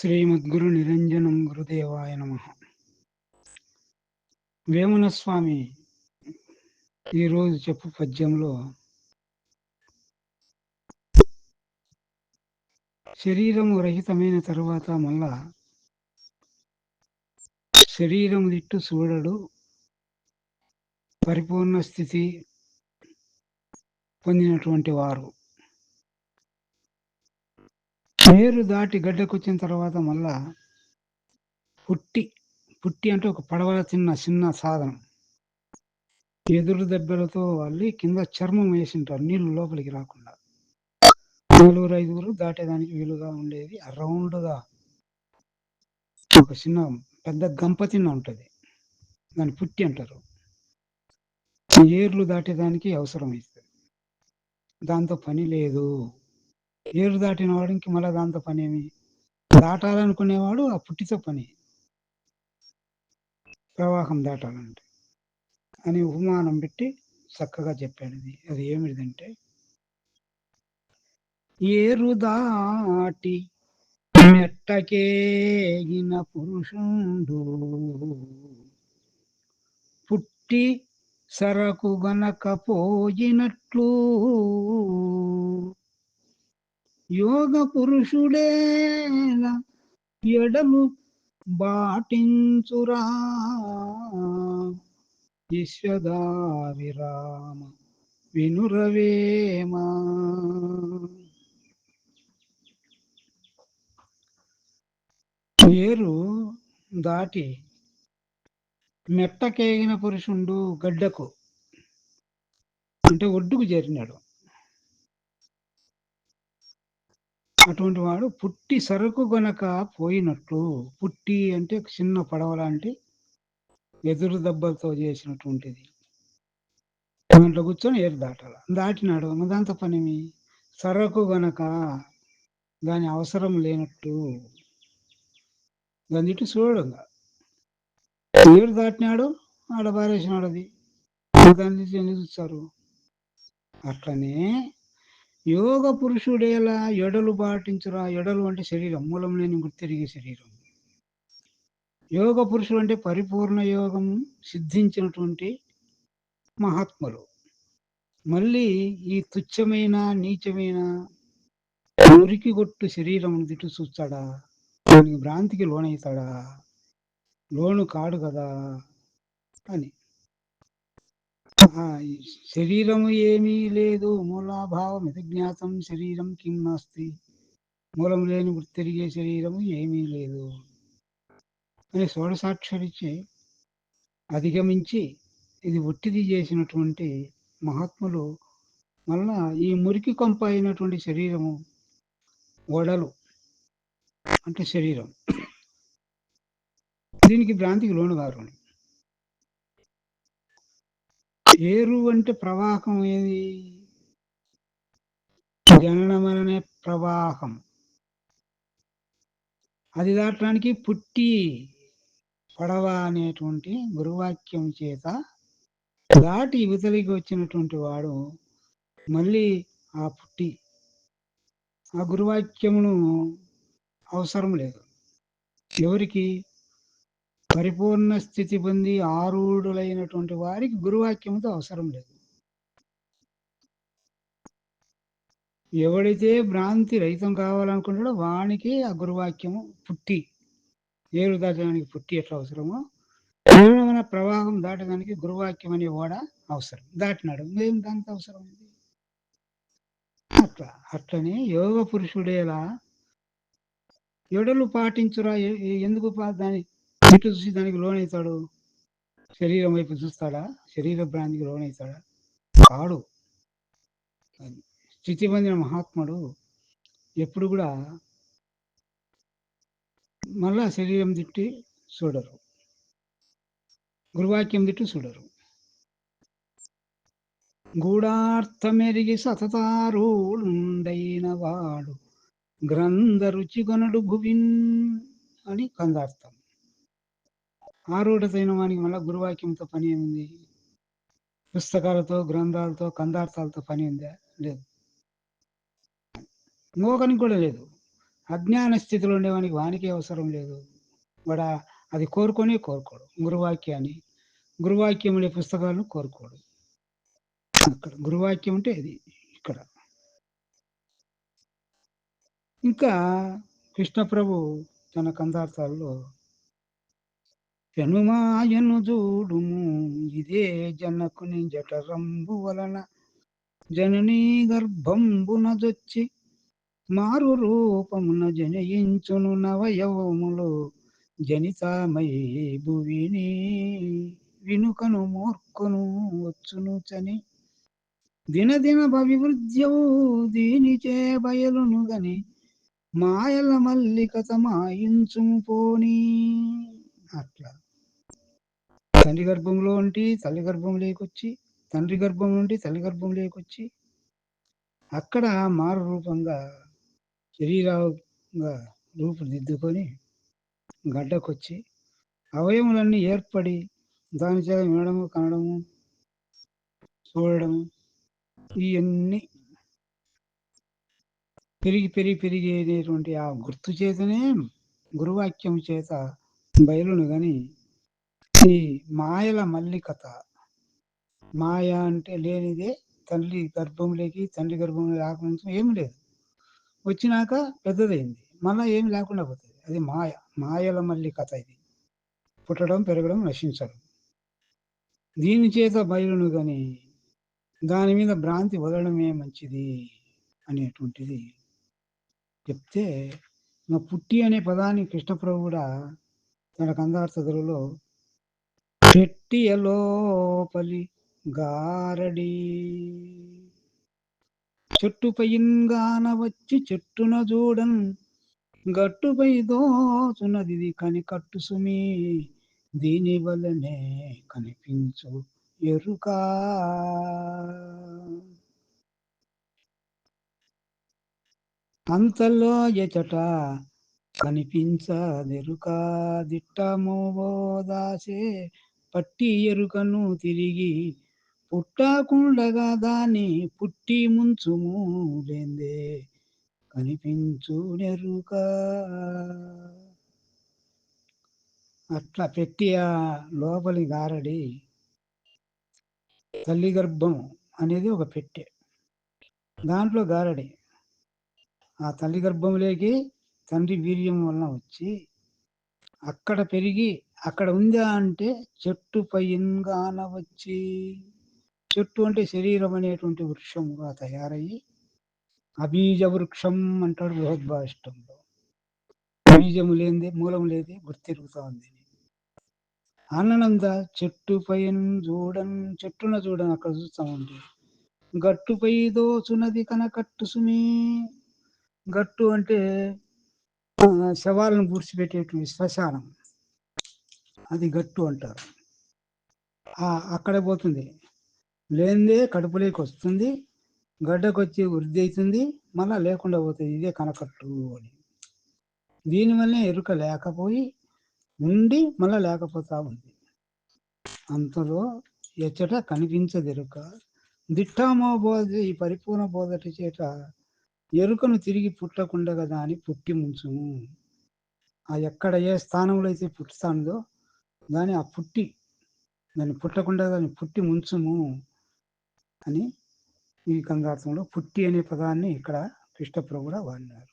శ్రీమద్గురు నిరంజనం గురుదేవాయ నమ. వేమన స్వామి ఈరోజు చెప్పు పద్యంలో శరీరము రహితమైన తరువాత మళ్ళా శరీరం దిట్టు చూడడు పరిపూర్ణ స్థితి పొందినటువంటి వారు. పేరు దాటి గడ్డకొచ్చిన తర్వాత మళ్ళా పుట్టి పుట్టి అంటే ఒక పడవల చిన్న చిన్న సాధనం. ఎదురు దెబ్బలతో వాళ్ళు కింద చర్మం వేసింటారు నీళ్ళు లోపలికి రాకుండా. నలుగురు ఐదుగురు దాటేదానికి వీలుగా ఉండేది. రౌండ్గా ఒక చిన్న పెద్ద గంప చిన్న ఉంటుంది. దాన్ని పుట్టి అంటారు. ఏర్లు దాటేదానికి అవసరం అవుతుంది దాంతో పని లేదు. ఏరు దాటిన వాడికి మళ్ళీ దాంతో పని ఏమి? దాటాలనుకునేవాడు ఆ పుట్టితో పని. ప్రవాహం దాటాలంటే. అని ఉపమానం పెట్టి చక్కగా చెప్పాడు ఇది. అది ఏమిటిదంటే ఏరు దాటి మెట్టకేగిన పురుషుండు. పుట్టి సరకు గనక పోయినట్లు యోగ పురుషుడేలా ఎడము బాటించురా. విశ్వదావిరామ వినురవేమా ఏరు దాటి మెట్టకేగిన పురుషుండు గడ్డకు అంటే ఒడ్డుకు చేరినాడు. అటువంటి వాడు పుట్టి సరుకు గనక పోయినట్టు పుట్టి అంటే చిన్న పడవ లాంటి ఎదురు దెబ్బలతో చేసినటువంటిది. దాంట్లో కూర్చొని ఏరు దాటాల. దాటినాడు. దాంతో పనేమి? సరకు గనక దాని అవసరం లేనట్టు. దాని ఇటు చూడంగా ఏరు దాటినాడు ఆడ బారేసినాడు అది. దాన్ని చూస్తారు అట్లనే యోగ పురుషుడేలా ఎడలు పాటించురా? ఎడలు అంటే శరీరం మూలం లేని గుర్తిరిగే శరీరం. యోగ పురుషుడు అంటే పరిపూర్ణ యోగం సిద్ధించినటువంటి మహాత్ములు. మళ్ళీ ఈ తుచ్చమైన నీచమైన మురికి కొట్టు శరీరం తిట్టు చూస్తాడా? దానికి భ్రాంతికి లోనవుతాడా లోను కాడు కదా? అని. శరీరము ఏమీ లేదు. మూలాభావం ఇది జ్ఞాతం శరీరం కిం నాస్తి. మూలం లేని తిరిగే శరీరము ఏమీ లేదు. అని షోడసాక్షరిచ్చి అధిగమించి ఇది ఒట్టిది చేసినటువంటి మహాత్ములు మళ్ళా ఈ మురికి కొంప అయినటువంటి శరీరము ఓడలు అంటే శరీరం. దీనికి భ్రాంతికి లోను గారు ఏరు అంటే ప్రవాహం ఏది? జననమనే ప్రవాహం. అది దాటడానికి పుట్టి పడవ అనేటువంటి గురువాక్యం చేత దాటి ఇవతలికి వచ్చినటువంటి వాడు మళ్ళీ ఆ పుట్టి ఆ గురువాక్యమును అవసరం లేదు. ఎవరికి? పరిపూర్ణ స్థితి పొంది ఆరుడులైనటువంటి వారికి గురువాక్యముతో అవసరం లేదు. ఎవడైతే భ్రాంతి రహితం కావాలనుకుంటాడో వానికి ఆ గురువాక్యము పుట్టి ఏరు దాటడానికి పుట్టి ఎట్లా అవసరమో మన ప్రవాహం దాటడానికి గురువాక్యం అనే ఓడ అవసరం. దాటినాడు. ఏం దానికి అవసరం? ఉంది అట్లా అట్లనే యోగ పురుషుడేలా ఎడలు పాటించురా ఎందుకు దాని ఇటు చూసి దానికి లోనవుతాడు శరీరం వైపు చూస్తాడా? శరీర భ్రాంతికి లోనవుతాడా కాడు స్థితి పొందిన మహాత్ముడు ఎప్పుడు కూడా మళ్ళా శరీరం తిట్టి చూడరు. గురువాక్యం తిట్టు చూడరు. గూఢార్థమెరిగి సతతారుడైన వాడు గ్రంథ రుచిగొనడు భువిన్ అని కందార్థం. ఆరూఢతైన వానికి మళ్ళీ గురువాక్యంతో పని ఏముంది? పుస్తకాలతో గ్రంథాలతో కందార్థాలతో పని ఉందా? లేదు. మోకనికి కూడా లేదు. అజ్ఞాన స్థితిలో ఉండేవానికి వానికి అవసరం లేదు. వాడు అది కోరుకొని కోరుకోడు. గురువాక్యాన్ని గురువాక్యం అనే పుస్తకాలను కోరుకోడు. అక్కడ గురువాక్యం అంటే ఇది ఇక్కడ. ఇంకా కృష్ణప్రభు తన కందార్థాల్లో పెనుమాయను చూడుము. ఇదే జనకుని జఠరంబు వలన జననీ గర్భంబునదొచ్చి మారు రూపమున జనయించును నవయవములు జనితామై భువిని వినుకను మూర్ఖును వచ్చును చని దినదిన భవివృద్ధ్యవు దీనిచే బయలును గని మాయల మల్లిక మాయించుము పోనీ. అట్లా తండ్రి గర్భంలో ఉండి తల్లి గర్భం లేకొచ్చి తండ్రి గర్భం నుండి తల్లి గర్భం వచ్చి అక్కడ మారు రూపంగా శరీరంగా రూపుదిద్దుకొని గడ్డకొచ్చి అవయములన్నీ ఏర్పడి దాని చేత వినడము కనడము చూడడము ఇవన్నీ పెరిగి పెరిగి పెరిగేటువంటి ఆ గుర్తు చేతనే గురువాక్యం చేత బయలును కానీ ఈ మాయల మల్లికత. మాయ అంటే లేనిదే తల్లి గర్భంలోకి తండ్రి గర్భంలో రాకముందు ఏమి లేదు. వచ్చినాక పెద్దదైంది. మళ్ళా ఏమి లేకుండా పోతుంది. అది మాయ. మాయల మల్లి కథ ఇది. పుట్టడం పెరగడం నశించడం. దీని చేత బయలును కానీ దాని మీద భ్రాంతి వదలడమే మంచిది అనేటువంటిది చెప్తే మా పుట్టి అనే పదాన్ని కృష్ణప్రభు కూడా తన కందార్థదులలో పెట్టి చెట్టియలోపలి గారడి. చెట్టుపైగాన వచ్చి చెట్టున చూడన్ గట్టుపై దోచునది కని కట్టు సుమి. దీని వలనే కనిపించు ఎరుకా. అంతలో ఎచట కనిపించదెరుక. దిట్టమోదాసే పట్టి ఎరుకను తిరిగి పుట్టకుండగా దాన్ని పుట్టి ముంచుము లేందే. కనిపించు అట్లా పెట్టి ఆ లోపలి గారడి తల్లి గర్భం అనేది ఒక పెట్టె. దాంట్లో గారడి. ఆ తల్లి గర్భంలోకి తండ్రి వీర్యం వలన వచ్చి అక్కడ పెరిగి అక్కడ ఉందా అంటే చెట్టు పైన వచ్చి చెట్టు అంటే శరీరం అనేటువంటి వృక్షముగా తయారయ్యి అబీజ వృక్షం అంటాడు బృహద్భాష్టంలో బీజము లేనిదే మూలం లేదే గుర్తిరుగుతా ఉంది ఆనంద చెట్టు పైన చూడన్ చెట్టున చూడని అక్కడ చూస్తా గట్టుపై దోచున్నది కనకట్టు సుమి గట్టు అంటే శవాలను పూడ్చిపెట్టేటువంటి శ్మశానం. అది గట్టు అంటారు. అక్కడే అక్కడ పోతుంది. లేనిదే కడుపులోకి వస్తుంది. గడ్డకొచ్చి వృద్ధి అవుతుంది మళ్ళా లేకుండా పోతుంది. ఇదే కనకట్టు అని. దీనివల్లనే ఎరుక లేకపోయి ఉండి మళ్ళా లేకపోతా ఉంది. అంతలో ఎచ్చట కనిపించదు ఎరుక. దిట్టామో బోధ ఈ పరిపూర్ణ బోధటి చేత ఎరుకను తిరిగి పుట్టకుండా కదా అని పుట్టి ముంచుము. ఆ ఎక్కడ ఏ స్థానంలో అయితే పుట్టుతాందో దాని ఆ పుట్టి దాన్ని పుట్టకుండా దాన్ని పుట్టి ముంచుము అని ఈ గంగార్థంలో పుట్టి అనే పదాన్ని ఇక్కడ కృష్ణప్రభు కూడా వాడినారు.